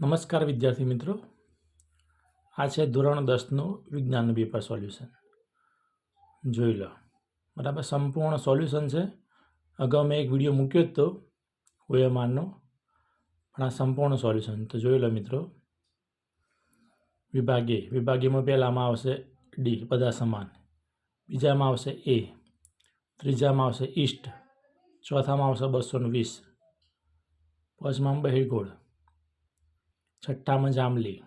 નમસ્કાર વિદ્યાર્થી મિત્રો. આ છે ધોરણ દસનું વિજ્ઞાનનું પેપર સોલ્યુશન. જોઈ લો. બરાબર, સંપૂર્ણ સોલ્યુશન છે. અગાઉ મેં એક વીડિયો મૂક્યો જ તો ઓએમઆરનો પણ આ સંપૂર્ણ સોલ્યુશન. તો જોઈ લો મિત્રો. વિભાગ એ વિભાગીમાં પહેલામાં આવશે ડી, બધા સમાન. બીજામાં આવશે એ. ત્રીજામાં આવશે ઈસ્ટ ચોથામાં આવશે બસો વીસ. પાંચમામાં બહિર્ગોળ છઠ્ઠામાં જાંબલી.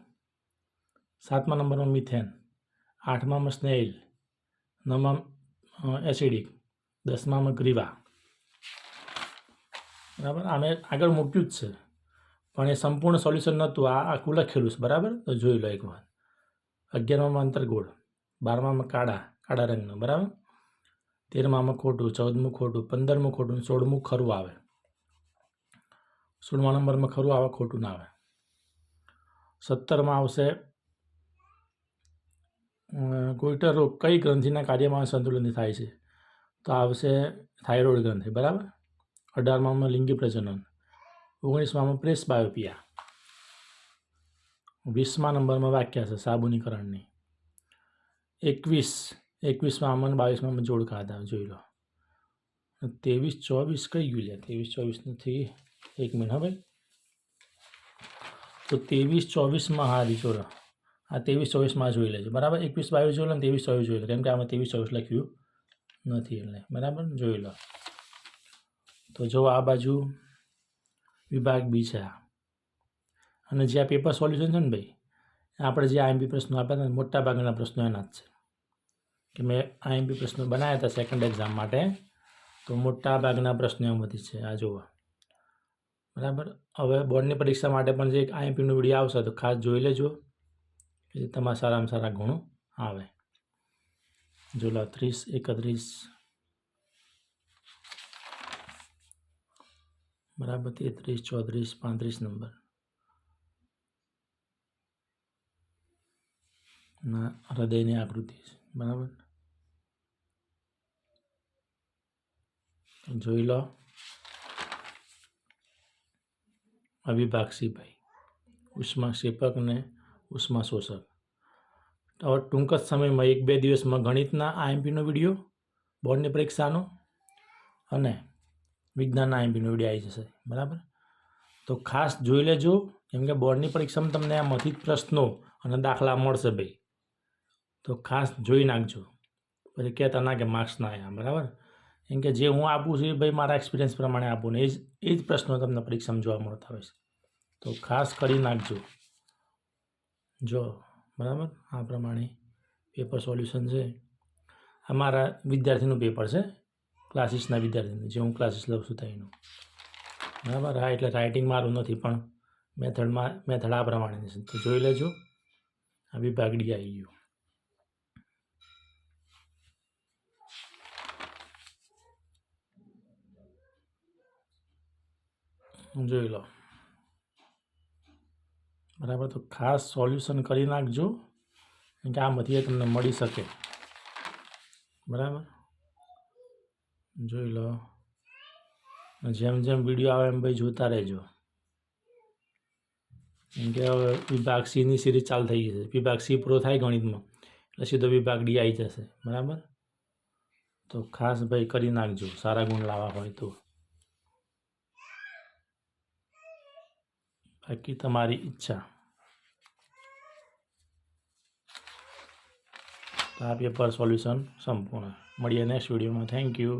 સાતમા નંબરમાં મિથેન. આઠમામાં સ્નેઇલ. નવમાં એસિડિક. દસમામાં ગ્રીવા. બરાબર? આમે આગળ મૂક્યું જ છે. પણ એ સંપૂર્ણ સોલ્યુશન નહોતું. આ આખું લખેલું છે. બરાબર? તો જોઈ લો એકવાર અગિયારમાં અંતરગોળ. બારમામાં કાળા કાળા રંગનું. બરાબર? તેરમામાં ખોટું, ચૌદમું ખોટું, પંદરમું ખોટું, સોળમું ખરું આવે. સોળમા નંબરમાં ખરું આવે, ખોટું ના આવે. સત્તરમાં આવશે. ગોઈટર રોગ કઈ ગ્રંથિના કાર્યમાં સંતુલનથી થાય છે? તો આવશે થાઇરોઇડ ગ્રંથિ, બરાબર? અઢારમાં લિંગી પ્રજનન. ઓગણીસમાં પ્રેસ બાયોપિયા. વીસમા નંબરમાં વાક્ય છે, સાબુનીકરણની. એકવીસ, એકવીસમાં અમન, બાવીસમાં જોડકા હતા જોઈ લો. ત્રેવીસ ચોવીસ કઈ ગયું લે? ત્રેવીસ ચોવીસ નથી એક મિનિટ, હા ભાઈ. તો ત્રેવીસ ચોવીસમાં હા જોડો આ ત્રેવીસ ચોવીસમાં જોઈ લેજો. બરાબર? એકવીસ બાવીસ જોઈ લો ને ત્રેવીસ ચોવીસ જોઈ લો. કેમ કે આમાં ત્રેવીસ ચોવીસ લખ્યું નથી એટલે. બરાબર? જોઈ લો. તો જો આ બાજુ વિભાગ બી છે આ. અને જે આ પેપર સોલ્યુશન છે ને ભાઈ, આપણે જે આઈએમપી પ્રશ્નો આપ્યા હતા મોટા ભાગના પ્રશ્નો એના જ છે. કે મેં આઈએમપી પ્રશ્નો બનાવ્યા હતા સેકન્ડ એક્ઝામ માટે, તો મોટા ભાગના પ્રશ્નો એમાંથી છે. આ જુઓ બરાબર? હવે બોર્ડની પરીક્ષા માટે પણ જે એક આઈએમપીનો વીડિયો આવશે, તો ખાસ જોઈ લેજો. કે તમારા સારામાં સારા ગુણો આવે. જો લો ત્રીસ, એકત્રીસ. બરાબર, તેત્રીસ, ચોત્રીસ, પાંત્રીસ નંબર. ના, હૃદયની આકૃતિ બરાબર? જોઈ લો. અવિભાગ ઉષ્મા ક્ષેપક ને ઉષ્મા શોષક. હવે ટૂંક જ સમયમાં એક બે દિવસમાં ગણિતના આઈએમપીનો વીડિયો, બોર્ડની પરીક્ષાનો અને વિજ્ઞાનના આઈએમપીનો વીડિયો આવી જશે. બરાબર? તો ખાસ જોઈ લેજો, કેમ કે બોર્ડની પરીક્ષામાં તમને આમાંથી જ પ્રશ્નો અને દાખલા મળશે ભાઈ. તો ખાસ જોઈ નાખજો. પછી કહેતા ના કે માર્ક્સ ના આવ્યા બરાબર? કેમ કે જે હું આપું છું એ ભાઈ મારા એક્સપિરિયન્સ પ્રમાણે આપું ને એ જ એ જ પ્રશ્નો તમને પરીક્ષામાં જોવા મળતા હોય છે. તો ખાસ કરી નાખજો. જો, બરાબર? આ પ્રમાણે પેપર સોલ્યુશન છે. આ મારા વિદ્યાર્થીનું પેપર છે. ક્લાસીસના વિદ્યાર્થીનું, જે હું ક્લાસીસ લઉં છું તેનું. બરાબર? હા, એટલે રાઇટિંગ મારું નથી, પણ મેથડમાં મેથડ આ પ્રમાણેની છે. તો જોઈ લેજો. આ વિભાગ ડી આવી ગયું. જોઈ લો બરાબર, તો ખાસ સોલ્યુશન કરી નાખજો કે આ મટીરિયલ તમને મળી શકે. બરાબર? જોઈ લો. જેમ જેમ વીડિયો આવે એમ ભાઈ જોતા રહેજો. કેમ કે હવે વિભાગ સીની સિરીઝ ચાલુ થઈ ગઈ છે. વિભાગ સી પૂરો થાય ગણિતમાં. એટલે સીધો વિભાગ ડી આવી જશે. બરાબર? તો ખાસ ભાઈ કરી નાખજો. સારા ગુણ લાવવા હોય તો. બાકી તમારી ઈચ્છા. તો આ સોલ્યુશન સંપૂર્ણ. મળીએ નેક્સ્ટ વિડીયોમાં થેન્ક યુ